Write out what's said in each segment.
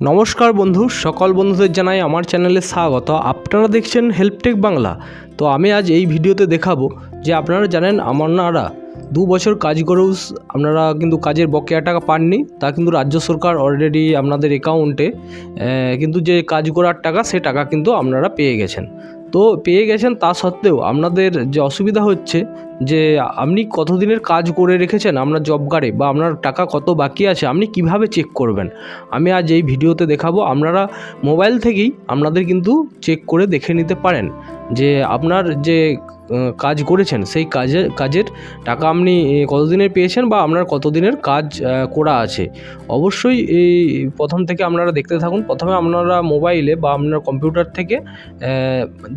নমস্কার বন্ধু, সকল বন্ধুদের জানাই আমার চ্যানেলে স্বাগত। আপনারা দেখছেন হেল্পটেক বাংলা। তো আমি আজ এই ভিডিওতে দেখাবো যে আপনারা জানেন আমার নারা দু বছর কাজ করেও আপনারা কিন্তু কাজের বকেয়া টাকা পাননি, তা কিন্তু রাজ্য সরকার অলরেডি আপনাদের অ্যাকাউন্টে কিন্তু যে কাজ করার টাকা, সে টাকা কিন্তু আপনারা পেয়ে গেছেন। তো পেয়ে গেছেন তা সত্ত্বেও আপনাদের যে অসুবিধা হচ্ছে যে আপনি কতদিনের কাজ করে রেখেছেন আপনার জব কার্ডে বা আপনার টাকা কত বাকি আছে, আপনি কীভাবে চেক করবেন? আমি আজ এই ভিডিওতে দেখাবো, আপনারা মোবাইল থেকেই আপনাদের কিন্তু চেক করে দেখে নিতে পারেন যে আপনার যে কাজ করেছেন, সেই কাজে, কাজের টাকা আপনি কতদিনের পেয়েছেন বা আপনার কতদিনের কাজ করা আছে? অবশ্যই এই প্রথম থেকে আপনারা দেখতে থাকুন। প্রথমে আপনারা মোবাইলে বা আপনার কম্পিউটার থেকে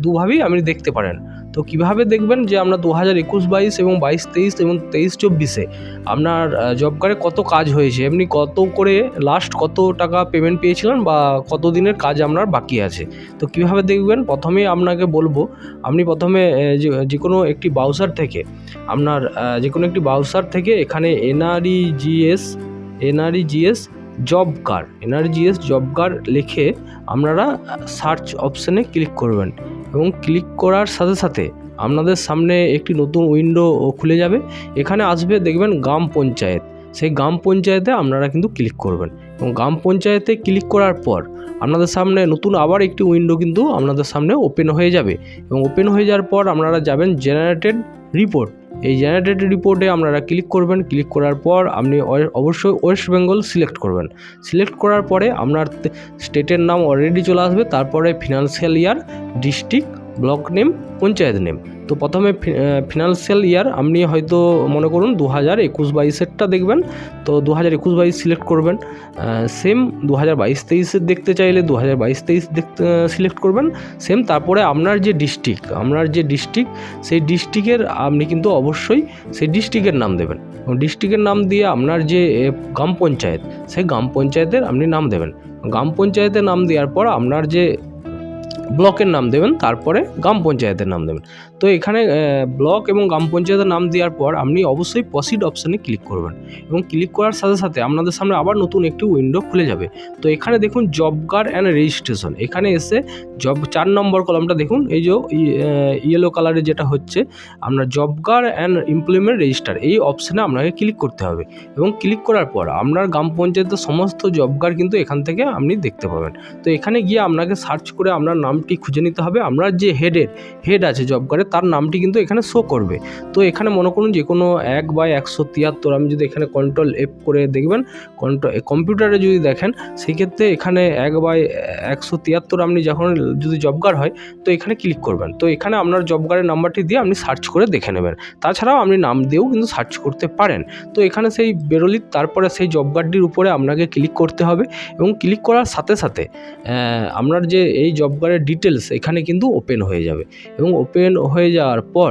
দুভাবেই আপনি দেখতে পারেন। তো কীভাবে দেখবেন যে আমরা দু হাজার একুশ, বাইশ এবং বাইশ, তেইশ এবং তেইশ, চব্বিশে আপনার জব কার্ডে কত কাজ হয়েছে? এমনি কত করে লাস্ট কত টাকা পেমেন্ট পেয়েছিলেন বা কত দিনের কাজ আপনার বাকি আছে? তো কীভাবে দেখবেন? প্রথমেই আপনাকে বলব, আপনি প্রথমে যে কোনো একটি বাউসার থেকে আপনার যে কোনো একটি বাউসার থেকে এখানে NREGS NREGS job card NRGS job card লিখে আপনারা সার্চ অপশানে ক্লিক করবেন। এবং ক্লিক করার সাথে সাথে আপনাদের সামনে একটি নতুন উইন্ডো খুলে যাবে। এখানে আসবে দেখবেন গ্রাম পঞ্চায়েত। সেই গ্রাম পঞ্চায়েতে আপনারা কিন্তু ক্লিক করবেন। এবং গ্রাম পঞ্চায়েতে ক্লিক করার পর আপনাদের সামনে নতুন আবার একটি উইন্ডো কিন্তু আপনাদের সামনে ওপেন হয়ে যাবে। এবং ওপেন হয়ে যাওয়ার পর আপনারা যাবেন জেনারেটেড রিপোর্ট এই জেনারেটেড রিপোর্টে আপনারা ক্লিক করবেন। ক্লিক করার পর আপনি অবশ্যই ওয়েস্ট বেঙ্গল সিলেক্ট করবেন। সিলেক্ট করার পরে আপনার স্টেটের নাম অলরেডি চলে আসবে। তারপরে financial year district block name, panchayat name. তো প্রথমে ফিনান্সিয়াল ইয়ার আপনি হয়তো মনে করুন দু হাজার একুশ বাইশেরটা দেখবেন। তো দু হাজার একুশ বাইশ সিলেক্ট করবেন। সেম দু হাজার বাইশ তেইশের দেখতে চাইলে দু হাজার বাইশ তেইশ দেখতে সিলেক্ট করবেন। সেম তারপরে আপনার যে ডিস্ট্রিক্ট আপনার যে ডিস্ট্রিক্ট সেই ডিস্ট্রিক্টের আপনি কিন্তু অবশ্যই সেই ডিস্ট্রিক্টের নাম দেবেন। ডিস্ট্রিক্টের নাম দিয়ে আপনার যে গ্রাম পঞ্চায়েত, সেই গ্রাম পঞ্চায়েতের আপনি নাম দেবেন। গ্রাম পঞ্চায়েতের নাম দেওয়ার পর আপনার যে ব্লকের নাম দেবেন তারপরে গ্রাম পঞ্চায়েতের নাম দেবেন। তো এখানে ব্লক এবং গ্রাম পঞ্চায়েতের নাম দেওয়ার পর আপনি অবশ্যই প্রসিড অপশানে ক্লিক করবেন এবং ক্লিক করার সাথে সাথে আপনাদের সামনে আবার নতুন একটি উইন্ডো খুলে যাবে। তো এখানে দেখুন জব কার্ড অ্যান্ড রেজিস্ট্রেশন এখানে এসে জব চার নম্বর কলমটা দেখুন, এই যে ইয়েলো কালারের যেটা হচ্ছে, আপনার job card and employment register এই অপশানে আপনাকে ক্লিক করতে হবে এবং ক্লিক করার পর আপনার গ্রাম পঞ্চায়েতের সমস্ত জব কার্ড কিন্তু এখান থেকে আপনি দেখতে পাবেন। তো এখানে গিয়ে আপনাকে সার্চ করে আপনার নামটি খুঁজে নিতে হবে আপনার যে হেডের হেড আছে জব কার্ডে তার নামটি কিন্তু এখানে শো করবে। তো এখানে মনে করুন যে কোনো এক বাই একশো তিয়াত্তর আমি যদি এখানে কন্ট্রোল এফ করে দেখবেন কন্ট্রোল কম্পিউটারে যদি দেখেন, সেক্ষেত্রে এখানে এক বাই একশো তিয়াত্তর আপনি যখন যদি জব কার্ড হয়, তো এখানে ক্লিক করবেন। তো এখানে আপনার জব কার্ডের নাম্বারটি দিয়ে আপনি সার্চ করে দেখে নেবেন। তাছাড়াও আপনি নাম দিয়েও কিন্তু সার্চ করতে পারেন। তো এখানে সেই বেরোলি তারপরে সেই জব কার্ডটির উপরে আপনাকে ক্লিক করতে হবে এবং ক্লিক করার সাথে সাথে আপনার যে এই জব কার্ডের ডিটেলস এখানে কিন্তু ওপেন হয়ে যাবে। এবং ওপেন হয়ে যাওয়ার পর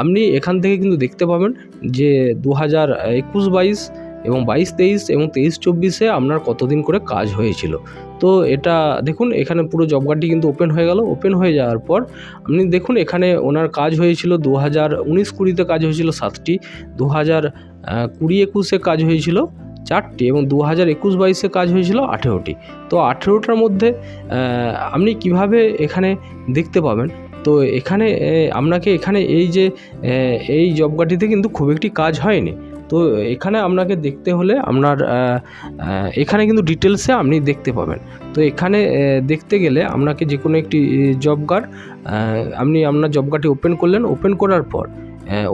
আপনি এখান থেকে কিন্তু দেখতে পাবেন যে দু হাজার একুশ বাইশ এবং বাইশ তেইশ এবং তেইশ চব্বিশে আপনার কতদিন করে কাজ হয়েছিল। তো এটা দেখুন, এখানে পুরো জব কার্ডটি কিন্তু ওপেন হয়ে গেল। ওপেন হয়ে যাওয়ার পর আপনি দেখুন, এখানে ওনার কাজ হয়েছিল দু হাজার উনিশ কুড়িতে কাজ হয়েছিল সাতটি দু হাজার কুড়ি একুশে কাজ হয়েছিল চারটি এবং দু হাজার একুশ বাইশে কাজ হয়েছিল আঠেরোটি। তো আঠেরোটার মধ্যে আপনি কীভাবে এখানে দেখতে পাবেন তো এখানে আপনাকে এখানে এই যে এই জব কার্ডটিতে কিন্তু খুব একটি কাজ হয়নি। তো এখানে আপনাকে দেখতে হলে আপনার এখানে কিন্তু ডিটেলসে আপনি দেখতে পাবেন। তো এখানে দেখতে গেলে আপনাকে যে কোনো একটি জব কার্ড আপনি আপনার জব কার্ডটি ওপেন করলেন। ওপেন করার পর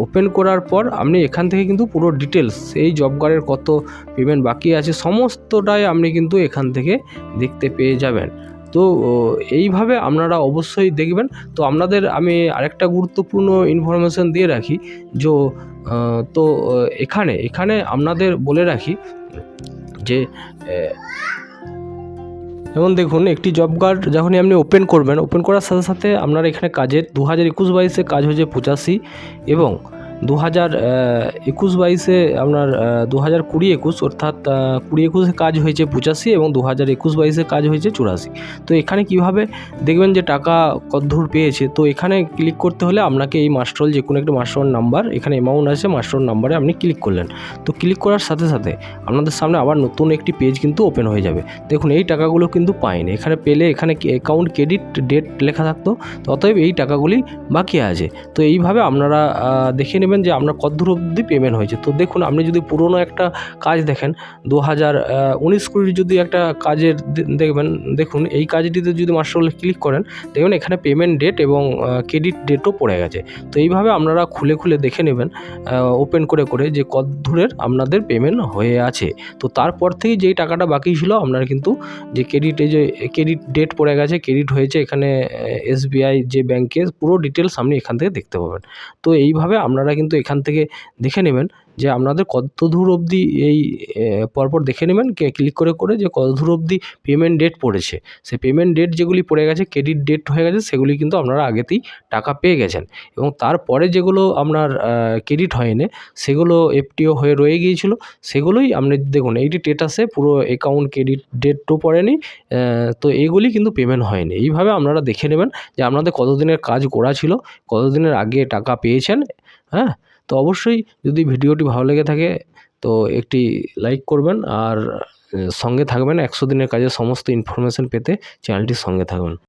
ওপেন করার পর আপনি এখান থেকে কিন্তু পুরো ডিটেলস এই জব কার্ডের কত পেমেন্ট বাকি আছে, সমস্তটাই আপনি কিন্তু এখান থেকে দেখতে পেয়ে যাবেন। তো এইভাবে আপনারা অবশ্যই দেখবেন। তো আপনাদের আমি আরেকটা গুরুত্বপূর্ণ ইনফরমেশন দিয়ে রাখি যে তো এখানে এখানে আপনাদের বলে রাখি যে যেমন দেখুন, একটি জব কার্ড যখনই আপনি ওপেন করবেন ওপেন করার সাথে সাথে আপনার এখানে কাজের দু হাজার একুশ বাইশে কাজ হয়েছে পঁচাশি এবং দু হাজার একুশ বাইশে আপনার দু হাজার কুড়ি একুশ, অর্থাৎ কুড়ি একুশে কাজ হয়েছে পঁচাশি এবং দু হাজার একুশ বাইশে কাজ হয়েছে চুরাশি। তো এখানে কীভাবে দেখবেন যে টাকা কতদূর পেয়েছে, তো এখানে ক্লিক করতে হলে আপনাকে এই মাস্টরল যে কোনো একটা মাস্টর নাম্বার, এখানে অ্যামাউন্ট আছে মাস্টর নাম্বারে আপনি ক্লিক করলেন। তো ক্লিক করার সাথে সাথে আপনাদের সামনে আবার নতুন একটি পেজ কিন্তু ওপেন হয়ে যাবে। দেখুন, এই টাকাগুলো কিন্তু পায়নি এখানে পেলে এখানে অ্যাকাউন্ট ক্রেডিট ডেট লেখা থাকতো অতএব এই টাকাগুলি বাকি আছে। তো এইভাবে আপনারা দেখে নেবেন যে আপনার কতদূর অবধি পেমেন্ট হয়েছে। তো দেখুন, আপনি যদি পুরনো একটা কাজ দেখেন দু হাজার উনিশ কুড়ির যদি একটা কাজের দেখবেন, দেখুন, এই কাজটিতে যদি মাস্টার ক্লিক করেন, দেখবেন এখানে পেমেন্ট ডেট এবং ক্রেডিট ডেটও পড়ে গেছে। তো এইভাবে আপনারা খুলে খুলে দেখে নেবেন ওপেন করে করে যে কত দূরের আপনাদের পেমেন্ট হয়ে আছে। তো তারপর থেকে যেই টাকাটা বাকি ছিল, আপনারা কিন্তু যে ক্রেডিটে যে ক্রেডিট ডেট পড়ে গেছে ক্রেডিট হয়েছে এখানে এসবিআই যে ব্যাংকে পুরো ডিটেলস আপনি এখান থেকে দেখতে পাবেন। তো এইভাবে আপনারা কিন্তু এখান থেকে দেখে নেবেন। যে আপনাদের কত দূর অবধি এই পরপর দেখে নেবেন ক্লিক করে করে যে কত দূর অবধি পেমেন্ট ডেট পড়েছে। সেই পেমেন্ট ডেট যেগুলি পড়ে গেছে ক্রেডিট ডেট হয়ে গেছে, সেগুলি কিন্তু আপনারা আগেতেই টাকা পেয়ে গেছেন। এবং তারপরে যেগুলো আপনার ক্রেডিট হয়নি, সেগুলো এফটিও হয়ে রয়ে গিয়েছিল, সেগুলোই আপনি দেখুন এইটি স্টেটাসে পুরো অ্যাকাউন্ট ক্রেডিট ডেটও পড়েনি তো এইগুলি কিন্তু পেমেন্ট হয়নি। এইভাবে আপনারা দেখে নেবেন যে আপনাদের কতদিনের কাজ করা ছিল, কতদিনের আগে টাকা পেয়েছেন হ্যাঁ? তো অবশ্যই যদি ভিডিওটি ভালো লেগে থাকে, তো একটি লাইক করবেন আর সঙ্গে থাকবেন। একশো দিনের কাজের সমস্ত ইনফরমেশান পেতে চ্যানেলটির সঙ্গে থাকবেন